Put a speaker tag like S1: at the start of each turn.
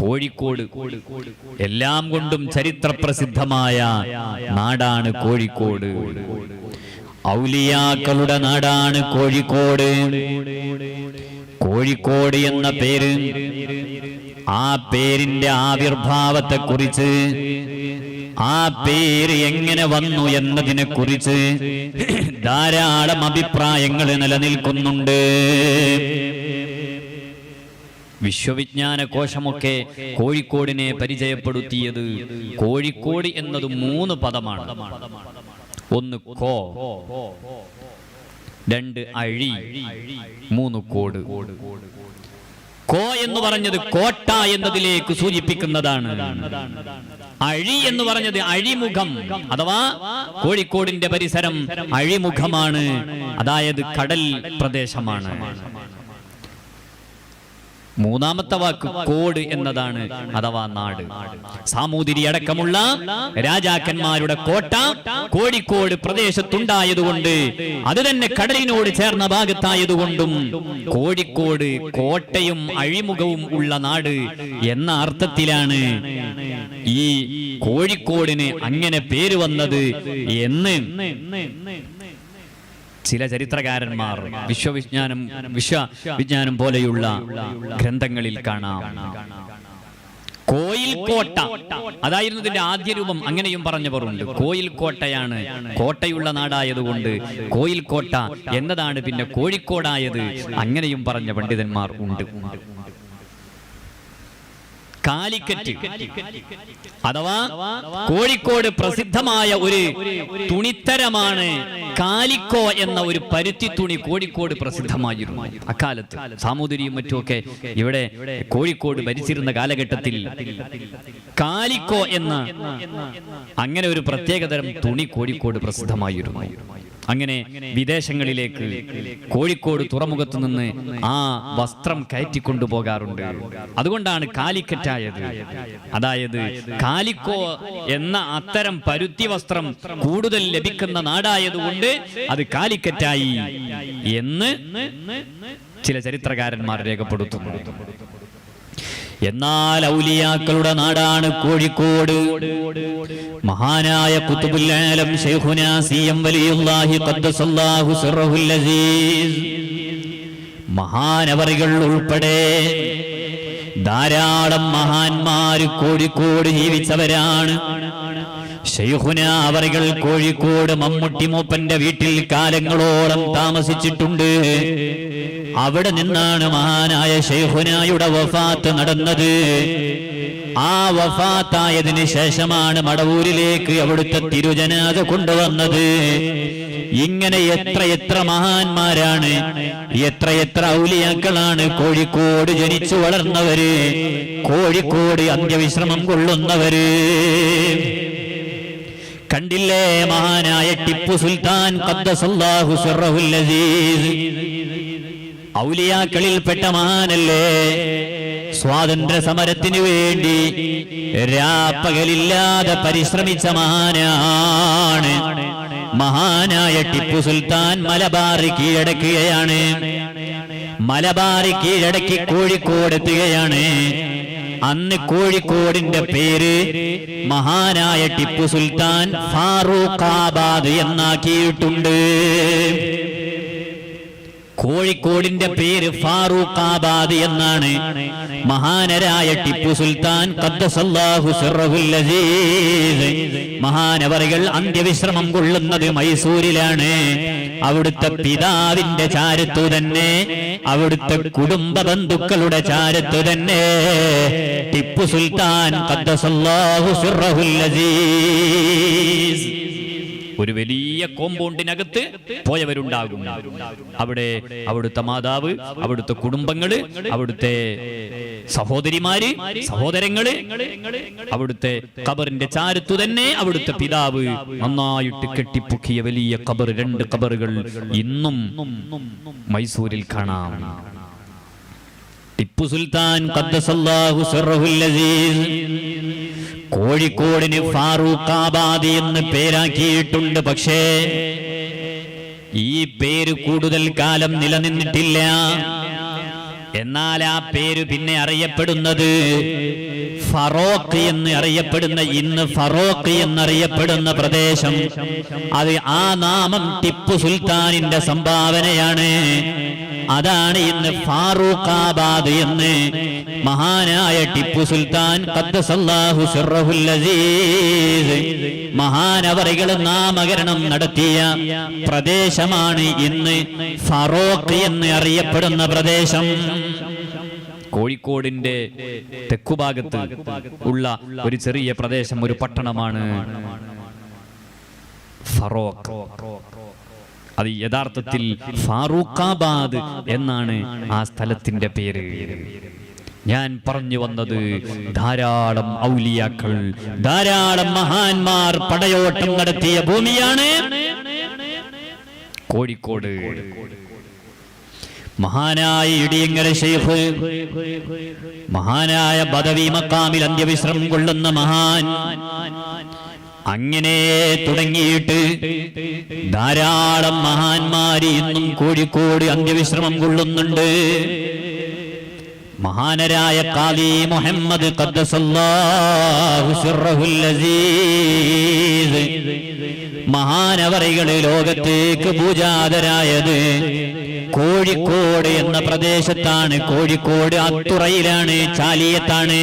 S1: കോഴിക്കോട്. എല്ലാം കൊണ്ടും ചരിത്ര പ്രസിദ്ധമായ നാടാണ് കോഴിക്കോട്. ഔലിയാക്കളുടെ നാടാണ് കോഴിക്കോട്. കോഴിക്കോട് എന്ന പേര് ആ പേരിന്റെ ആവിർഭാവത്തെ കുറിച്ച് ആ പേര് എങ്ങനെ വന്നു എന്നതിനെ കുറിച്ച് ധാരാളം അഭിപ്രായങ്ങൾ നിലനിൽക്കുന്നുണ്ട്. വിശ്വവിജ്ഞാന കോശമൊക്കെ കോഴിക്കോടിനെ പരിചയപ്പെടുത്തിയത് കോഴിക്കോട് എന്നത് മൂന്ന് പദമാണ്. ഒന്ന് കോ രണ്ട് അഴി മൂന്ന് കോട്. കോ എന്ന് പറഞ്ഞത് കോട്ട എന്നതിലേക്ക് സൂചിപ്പിക്കുന്നതാണ്. അഴി എന്ന് പറഞ്ഞത് അഴിമുഖം അഥവാ കോഴിക്കോടിന്റെ പരിസരം അഴിമുഖമാണ് അതായത് കടൽ പ്രദേശമാണ്. മൂന്നാമത്തെ വാക്ക് കോട് എന്നതാണ് അഥവാ നാട്. സാമൂതിരി അടക്കമുള്ള രാജാക്കന്മാരുടെ കോട്ട കോഴിക്കോട് പ്രദേശത്തുണ്ടായതുകൊണ്ട് അത് തന്നെ കടലിനോട് ചേർന്ന ഭാഗത്തായതുകൊണ്ടും കോഴിക്കോട് കോട്ടയും അഴിമുഖവും ഉള്ള നാട് എന്ന അർത്ഥത്തിലാണ് ഈ കോഴിക്കോടിന് അങ്ങനെ പേര് വന്നത് എന്ന്. ചില ചരിത്രകാരന്മാർ വിശ്വവിജ്ഞാനം വിശ്വ വിജ്ഞാനം പോലെയുള്ള ഗ്രന്ഥങ്ങളിൽ കാണാം. കോയിൽ കോട്ട അതായിരുന്നു ഇതിന്റെ ആദ്യ രൂപം. അങ്ങനെയും പറഞ്ഞവരുണ്ട്. കോയിൽ കോട്ടയാണ് കോട്ടയുള്ള നാടായതുകൊണ്ട് കോയിൽ കോട്ട എന്നതാണ് പിന്നെ കോഴിക്കോടായത്. അങ്ങനെയും പറഞ്ഞ പണ്ഡിതന്മാർ ഉണ്ട്. കാലിക്കറ്റ്. അഥവാ കോഴിക്കോട് പ്രസിദ്ധമായ ഒരു തുണിത്തരമാണ് കാലിക്കോ എന്ന ഒരു പരുത്തി തുണി കോഴിക്കോട് പ്രസിദ്ധമായിരുന്നു. അക്കാലത്ത് സാമൂതിരിയും മറ്റുമൊക്കെ ഇവിടെ കോഴിക്കോട് ഭരിച്ചിരുന്ന കാലഘട്ടത്തിൽ കാലിക്കോ എന്ന അങ്ങനെ ഒരു പ്രത്യേകതരം തുണി കോഴിക്കോട് പ്രസിദ്ധമായിരുന്നു. അങ്ങനെ വിദേശങ്ങളിലേക്ക് കോഴിക്കോട് തുറമുഖത്ത് നിന്ന് ആ വസ്ത്രം കയറ്റിക്കൊണ്ടുപോകാറുണ്ട്. അതുകൊണ്ടാണ് കാലിക്കറ്റായത്. അതായത് കാലിക്കോ എന്ന അത്തരം പരുത്തി വസ്ത്രം കൂടുതൽ ലഭിക്കുന്ന നാടായതുകൊണ്ട് അത് കാലിക്കറ്റായി എന്ന് ചില ചരിത്രകാരന്മാർ രേഖപ്പെടുത്തുന്നു. എന്നാൽ ഔലിയാക്കളുടെ നാടാണ് കോഴിക്കോട്. മഹാനായ കുത്തുബുല്ലാലം സി എം വലിയുല്ലാഹി ഖദ്ദസല്ലാഹു മഹാനവറികൾ ഉൾപ്പെടെ ധാരാളം മഹാന്മാര് കോഴിക്കോട് ജീവിച്ചവരാണ്. ഷെയ്ഖുന അവറുകൾ കോഴിക്കോട് മമ്മൂട്ടി മൂപ്പന്റെ വീട്ടിൽ കാലങ്ങളോളം താമസിച്ചിട്ടുണ്ട്. അവിടെ നിന്നാണ് മഹാനായ ഷെയ്ഹുനായുടെ വഫാത്ത് നടന്നത്. ആ വഫാത്തായതിനു ശേഷമാണ് മടവൂരിലേക്ക് അവിടുത്തെ തിരുജനാഥ കൊണ്ടുവന്നത്. ഇങ്ങനെ എത്ര എത്ര മഹാന്മാരാണ് എത്ര എത്ര ഔലിയാക്കളാണ് കോഴിക്കോട് ജനിച്ചു വളർന്നവര് കോഴിക്കോട് അന്ത്യവിശ്രമം കൊള്ളുന്നവര്. കണ്ടില്ലേ മഹാനായ ടിപ്പു സുൽത്താൻ ഔലിയാക്കളിൽപ്പെട്ട മാനല്ലേ സ്വാതന്ത്ര്യ സമരത്തിന് വേണ്ടി രാപ്പകലില്ലാതെ പരിശ്രമിച്ച മഹാനാണ്. മഹാനായ ടിപ്പു സുൽത്താൻ മലബാറി കീഴടക്കുകയാണ്. മലബാറി കീഴടക്കി കോഴിക്കോട് എത്തുകയാണ്. അന്ന് കോഴിക്കോടിന്റെ പേര് മഹാനായ ടിപ്പു സുൽത്താൻ ഫാറൂഖാബാദ് എന്നാക്കിയിട്ടുണ്ട്. കോഴിക്കോടിന്റെ പേര് ഫാറൂഖ് ആബാദ് എന്നാണ്. മഹാനരായ ടിപ്പു സുൽത്താൻ മഹാനവറുകൾ അന്ത്യവിശ്രമം കൊള്ളുന്നത് മൈസൂരിലാണ്. അവിടുത്തെ പിതാവിന്റെ ചാരത്തു തന്നെ. അവിടുത്തെ കുടുംബ ബന്ധുക്കളുടെ ചാരത്തു തന്നെ. ടിപ്പു സുൽത്താൻ ഖദ്ദസല്ലാഹു സിർറഹുൽ അസീസ് ഒരു വലിയ കോമ്പൗണ്ടിനകത്ത് പോയവരുണ്ടാകും. അവിടെ അവിടുത്തെ മാതാവ് അവിടുത്തെ കുടുംബങ്ങൾ അവിടുത്തെ സഹോദരിമാര് സഹോദരങ്ങൾ അവിടുത്തെ കബറിന്റെ ചാരത്തു തന്നെ അവിടുത്തെ പിതാവ് നന്നായിട്ട് കെട്ടിപ്പൊക്കിയ വലിയ കബറ് രണ്ട് കബറുകൾ ഇന്നും മൈസൂരിൽ കാണാം. ടിപ്പു സുൽത്താൻ ഖദ്ദസല്ലാഹു ഫാറൂഖ് ആബാദി കോഴിക്കോടിന് എന്ന് പേരാക്കിയിട്ടുണ്ട്. പക്ഷേ ഈ പേര് കൂടുതൽ കാലം നിലനിന്നിട്ടില്ല. എന്നാൽ ആ പേര് പിന്നെ അറിയപ്പെടുന്നത് ഫറോക്ക് എന്ന് അറിയപ്പെടുന്ന ഇന്ന് ഫറോക്ക് എന്നറിയപ്പെടുന്ന പ്രദേശം. അത് ആ നാമം ടിപ്പു സുൽത്താനിന്റെ സംഭാവനയാണ്. അതാണ് ഇന്ന് ഫാറൂഖാബാദ് എന്ന് മഹാനായ ടിപ്പു സുൽത്താൻ മഹാനവറികൾ നാമകരണം നടത്തിയ പ്രദേശമാണ് ഇന്ന് ഫറോക്ക് എന്ന് അറിയപ്പെടുന്ന പ്രദേശം. കോഴിക്കോടിന്റെ തെക്കുഭാഗത്ത് ഉള്ള ഒരു ചെറിയ പ്രദേശം ഒരു പട്ടണമാണ് അത് യഥാർത്ഥത്തിൽ ഫാറൂഖാബാദ് എന്നാണ് ആ സ്ഥലത്തിന്റെ പേര്. ഞാൻ പറഞ്ഞു വന്നത് ധാരാളം ഔലിയാക്കൾ ധാരാളം മഹാന്മാർ പടയോട്ടം നടത്തിയ ഭൂമിയാണ് കോഴിക്കോട്. മഹാനായ ഇടിയങ്ങര ഷെയ്ഫ് മഹാനായ ബദവി മക്കാമിൽ അന്ത്യവിശ്രമം കൊള്ളുന്ന മഹാൻ അങ്ങനെ തുടങ്ങിയിട്ട് ധാരാളം മഹാന്മാര് ഇന്നും കോഴിക്കോട് അന്ത്യവിശ്രമം കൊള്ളുന്നുണ്ട്. മഹാനരായ കാലി മുഹമ്മദ് ഖദ്ദസല്ലാഹു മഹാനവറികൾ ലോകത്തേക്ക് പൂജാതരായത്. കോഴിക്കോട് എന്ന പ്രദേശത്താണ്. കോഴിക്കോട് അത്തുറയിലാണ് ചാലിയത്താണ്.